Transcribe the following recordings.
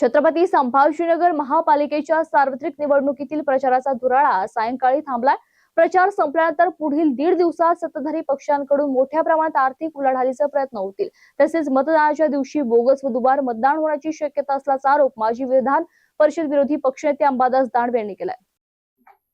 छत्रपती संभाजीनगर महापालिकेच्या सार्वत्रिक निवडणुकीतील प्रचाराचा दुराळा सायंकाळी थांबलाय. प्रचार संपल्यानंतर पुढील दीड दिवसात सत्ताधारी पक्षांकडून मोठ्या प्रमाणात आर्थिक उलाढालीचे प्रयत्न होतील. तसेच मतदानाच्या दिवशी बोगस व दुबार मतदान होण्याची शक्यता असल्याचा आरोप माजी विधान परिषद विरोधी पक्षनेते अंबादास दानवे यांनी केलाय.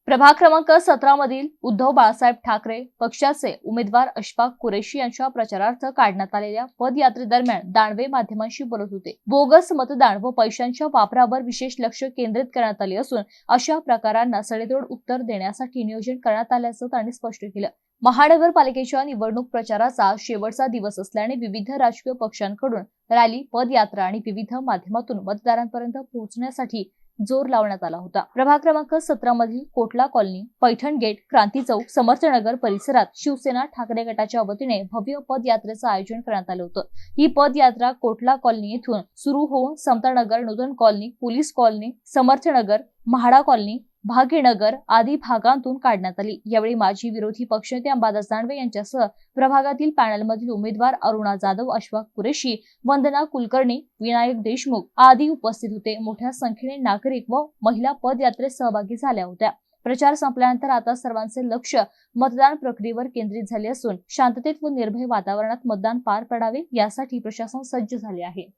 प्रभाग क्रमांक सतरा मधील उद्धव बाळासाहेब ठाकरे पक्षाचे उमेदवार अशफाक कुरेशी यांच्या प्रचारार्थ काढण्यात आलेल्या पदयात्रेदरम्यान दानवे माध्यमांशी बोलत होते. बोगस मतदान व पैशांच्या वापरावर विशेष लक्ष केंद्रित करण्यात आले असून अशा प्रकारांना सडेतोड उत्तर देण्यासाठी नियोजन करण्यात आल्याचं त्यांनी स्पष्ट केलं. महानगरपालिकेच्या निवडणूक प्रचाराचा शेवटचा दिवस असल्याने विविध राजकीय पक्षांकडून रॅली पदयात्रा आणि विविध माध्यमातून मतदारांपर्यंत पोहोचण्यासाठी जोर लावण्यात आला होता. प्रभाग क्रमांक सतरा मधील कोटला कॉलनी पैठण गेट क्रांती चौक समर्थनगर परिसरात शिवसेना ठाकरे गटाच्या वतीने भव्य पदयात्रेचं आयोजन करण्यात आलं होतं. ही पदयात्रा कोटला कॉलनी येथून सुरू होऊन Samatanagar Nutan colony police colony Samarthnagar MHADA colony Bhagyanagar आदी भागांतून काढण्यात आली. यावेळी माजी विरोधी पक्षनेते अंबादास दानवे यांच्यासह प्रभागातील पॅनलमधील उमेदवार अरुणा जाधव अश्वाक कुरेशी वंदना कुलकर्णी विनायक देशमुख आदी उपस्थित होते. मोठ्या संख्येने नागरिक व महिला पदयात्रेत सहभागी झाल्या होत्या. प्रचार संपल्यानंतर आता सर्वांचे लक्ष मतदान प्रक्रियेवर केंद्रित झाले असून शांततेत व निर्भय वातावरणात मतदान पार पडावे यासाठी प्रशासन सज्ज झाले आहे.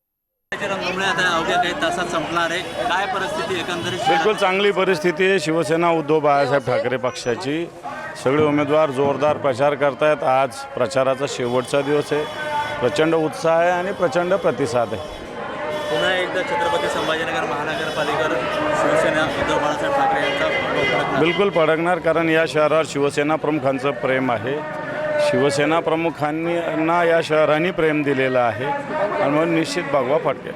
रंगमुळे आता अवघ्या काही तासात संपणार आहे. काय परिस्थिती एकंदरीत बिलकुल चांगली परिस्थिती आहे. शिवसेना उद्धव बाळासाहेब ठाकरे पक्षाची. सगळे उमेदवार जोरदार प्रचार करतायत. आज प्रचाराचा शेवटचा दिवस आहे. प्रचंड उत्साह आहे आणि प्रचंड प्रतिसाद आहे. पुन्हा एकदा छत्रपती संभाजीनगर महानगरपालिकेवर शिवसेना उद्धव बाळासाहेब ठाकरे यांचा. बिलकुल पडकणार कारण या शहरावर शिवसेना प्रमुखांचं प्रेम आहे. शिवसेना प्रमुखांनी या शहराने प्रेम दिलेलं आहे. आणि म्हणून निश्चित भगवा फटके.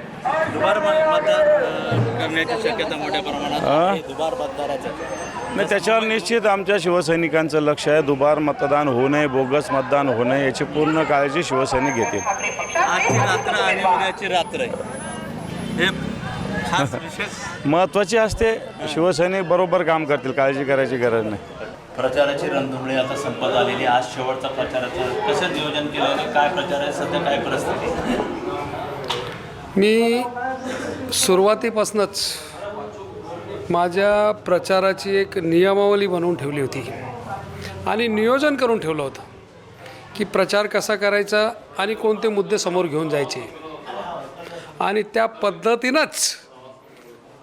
नाही त्याच्यावर निश्चित आमच्या शिवसैनिकांचं लक्ष आहे. दुबार मतदान होऊ नये बोगस मतदान होऊ नये याची पूर्ण काळजी शिवसैनिक घेतील. हे महत्त्वाची असते. शिवसैनिक बरोबर काम करतील काळजी करायची गरज नाही. प्रचाराची रणधुमळी आता संपत आलेली आज शेवटचा प्रचाराचं कसं नियोजन केलं आणि काय प्रचार आहे? सध्या काय परिस्थिती? मी सुरुवातीपासूनच माझ्या प्रचाराची एक नियमावली बनवून ठेवली होती. आणि नियोजन करून ठेवलं होतं की प्रचार कसा करायचा आणि कोणते मुद्दे समोर घेऊन जायचे. आणि त्या पद्धतीनंच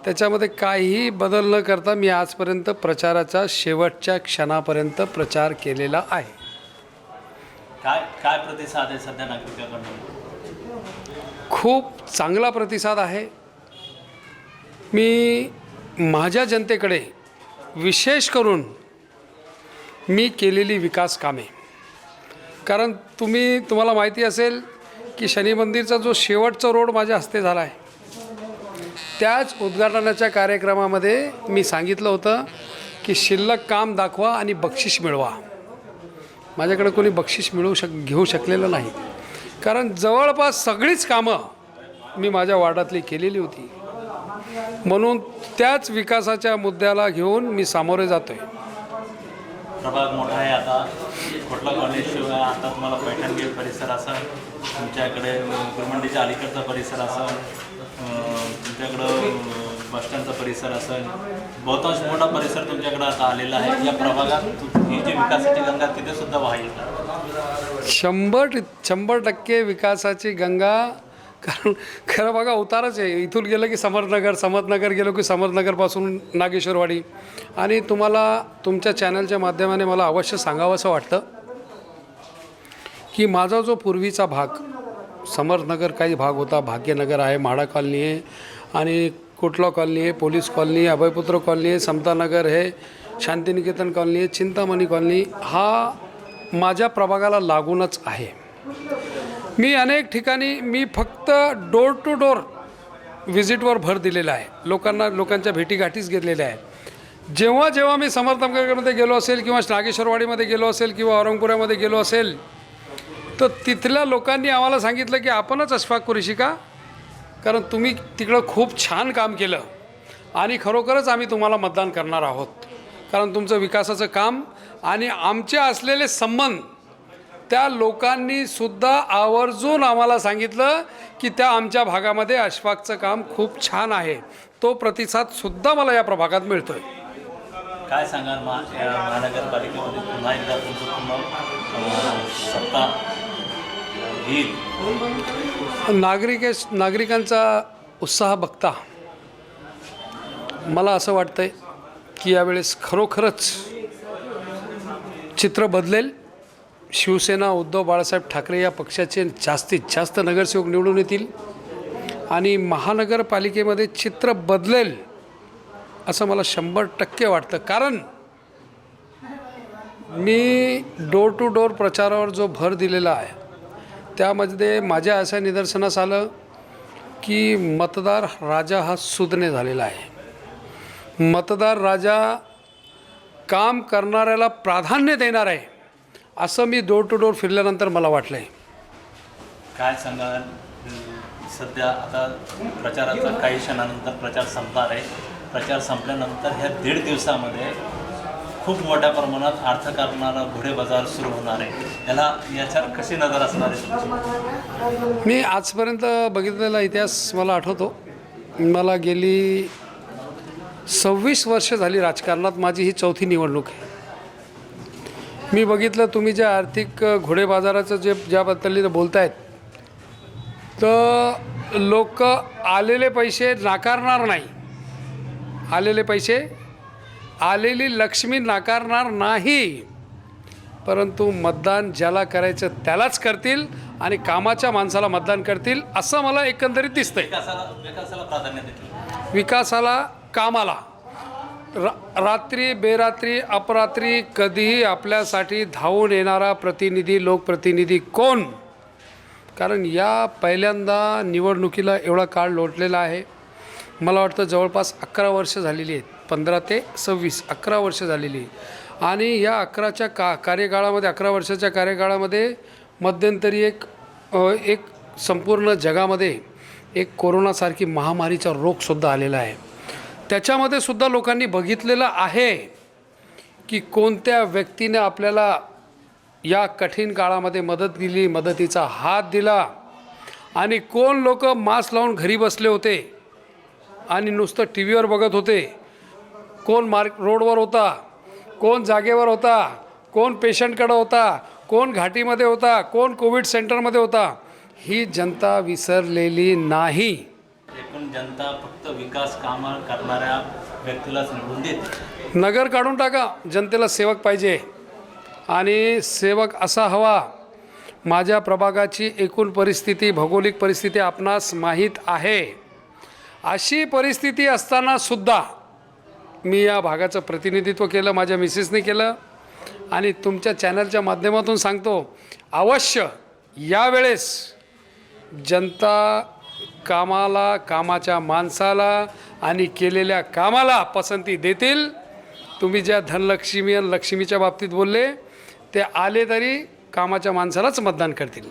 त्याच्यामध्ये काहीही बदल न करता मी आजपर्यंत प्रचाराचा शेवटच्या क्षणापर्यंत प्रचार केलेला आहे. काय काय प्रतिसाद आहे सध्या नागरिकांकडून? खूप चांगला प्रतिसाद आहे. मी माझ्या जनतेकडे विशेष करून मी केलेली विकास कामे. कारण तुम्ही तुम्हाला माहिती असेल की शनी मंदिरचा जो शेवटचा रोड माझ्या हस्ते झाला आहे त्याच उद्घाटनाच्या कार्यक्रमामध्ये मी सांगितलं होतं की शिल्लक काम दाखवा आणि बक्षीस मिळवा. माझ्याकडे कोणी बक्षीस मिळवू शक घेऊ शकलेलं नाही. कारण जवळपास सगळीच कामं मी माझ्या वार्डातली केलेली होती. म्हणून त्याच विकासाच्या मुद्द्याला घेऊन मी सामोरे जातो आहे प्रभाग मोठा आहे आता. कुठला कॉलेज आता तुम्हाला पैठण परिसर असं तुमच्याकडे गुरमंडीच्या अलीकडचा परिसर असेल तुमच्याकडं अं, बसस्टँडचा परिसर असेल बहुतांश मोठा परिसर तुमच्याकडे आता आलेला आहे. या प्रभागात ही जी विकासाची गंगा तिथे सुद्धा वाहील शंभर शंभर टक्के विकासाची गंगा कारण खरं बघा उतारच आहे. इथून गेलं की समर्थनगर समर्थनगर गेलो की समर्थनगरपासून नागेश्वरवाडी. आणि तुम्हाला तुमच्या चॅनलच्या माध्यमाने मला अवश्य सांगावं असं वाटतं. की माझा जो पूर्वीचा भाग समर्थनगर काही भाग होता भाग्यनगर आहे म्हाडा कॉलनी आहे आणि कुटला कॉलनी आहे पोलीस कॉलनी आहे अभयपुत्र कॉलनी आहे समतानगर आहे शांतिनिकेतन कॉलनी आहे चिंतामणी कॉलनी हा माझ्या प्रभागाला लागूनच आहे. मी अनेक ठिकाणी मी फक्त डोर टू डोर व्हिजिटवर भर दिलेला आहे. लोकांना लोकांच्या भेटीगाठीच घेतलेल्या आहे. जेव्हा जेव्हा मी समर्थनगरमध्ये गेलो असेल किंवा नागेश्वरवाडीमध्ये गेलो असेल किंवा औरंगपुऱ्यामध्ये गेलो असेल तर तिथल्या लोकांनी आम्हाला सांगितलं की आपणच अशफाक कुरेशी का? कारण तुम्ही तिकडं खूप छान काम केलं. आणि खरोखरच आम्ही तुम्हाला मतदान करणार आहोत. कारण तुमचं विकासाचं काम आणि आमचे असलेले संबंध त्या लोकांनी सुद्धा आवर्जून आम्हाला सांगितलं की त्या आमच्या भागामध्ये अशफाकचं काम खूप छान आहे. तो प्रतिसाद सुद्धा मला या प्रभागात मिळतोय. काय सांगाल महानगरपालिकेमध्ये पुन्हा एकदा सत्ता येईल नागरिक नागरिकांचा उत्साह बघता. मला असं वाटतंय की यावेळेस खरोखरच चित्र बदलेल. शिवसेना उद्धव बाळासाहेब ठाकरे या पक्षाचे जास्तीत जास्त नगरसेवक निवडून येतील आणि महानगरपालिकेमध्ये चित्र बदलेल असं मला शंभर टक्के वाटतं. कारण मी डोर टू डोर प्रचारावर जो भर दिलेला आहे त्यामध्ये माझ्या असं निदर्शनास आलं की मतदार राजा हा सुज्ञ झालेला आहे. मतदार राजा काम करणाऱ्याला प्राधान्य देणार आहे असं मी डोर टू डोर फिरल्यानंतर मला वाटलं आहे काय सांगाल? सध्या आता प्रचाराचा काही क्षणानंतर प्रचार संपणार आहे. प्रचार संपल्यानंतर ह्या दीड दिवसामध्ये खूप मोठ्या प्रमाणात अर्थ करणारा घोडे बाजार सुरू होणार आहे. याला याच्यावर कशी नजर असणार आहे मी आजपर्यंत बघितलेला इतिहास मला आठवतो. मला गेली सव्वीस वर्ष झाली राजकारणात माझी ही चौथी निवडणूक आहे. मी बघितलं तुम्ही जे आर्थिक घोडे बाजाराचं जे ज्याबद्दल बोलत आहेत तर लोक आलेले पैसे नाकारणार नाही. आलेले पैसे आलेली लक्ष्मी नाकारणार नाही. परंतु मतदान ज्याला करायचं त्यालाच करतील आणि कामाच्या माणसाला मतदान करतील असं मला एकंदरीत दिसतंय. विकासाला विकासाला प्राधान्य देतील. विकासाला कामाला. रा रात्री बेरात्री अपरात्री कधीही आपल्यासाठी धावून येणारा प्रतिनिधी लोकप्रतिनिधी कोण? कारण या पहिल्यांदा निवडणुकीला एवढा काळ लोटलेला आहे. मला वाटतं जवळपास अकरा वर्ष झालेली आहेत. पंधरा ते सव्वीस अकरा वर्ष झालेली आणि या अकराच्या का कार्यकाळामध्ये अकरा वर्षाच्या कार्यकाळामध्ये मध्यंतरी एक एक संपूर्ण जगामध्ये एक कोरोनासारखी महामारीचा रोगसुद्धा आलेला आहे. त्याच्यामध्ये सुद्धा लोकांनी बघितलेलं आहे की कोणत्या व्यक्तीने आपल्याला या कठीण काळामध्ये मदत दिली मदतीचा हात दिला आणि कोण लोक मास्क लावून घरी बसले होते आणि नुसतं टी व्हीवर बघत होते कोण मार्क रोडवर होता कोण जागेवर होता कोण पेशंटकडं होता कोण घाटीमध्ये होता कोण कोविड सेंटरमध्ये होता ही जनता विसरलेली नाही. एकूण जनता फक्त विकास कामं करणाऱ्या व्यक्तीलाच निवडून देते. नगर काढून टाका जनतेला सेवक पाहिजे. आणि सेवक असा हवा माझ्या प्रभागाची एकूण परिस्थिती भौगोलिक परिस्थिती आपणास माहीत आहे. अशी परिस्थिती असताना सुद्धा मी या भागाचं प्रतिनिधित्व केलं माझ्या मिसेसने केलं आणि तुमच्या चॅनलच्या माध्यमातून सांगतो अवश्य यावेळेस जनता कामाला कामाच्या माणसाला आणि केलेल्या कामाला पसंती देतील. तुम्ही ज्या धनलक्ष्मी आणि लक्ष्मीच्या बाबतीत बोलले ते आले तरी कामाच्या माणसालाच मतदान करतील.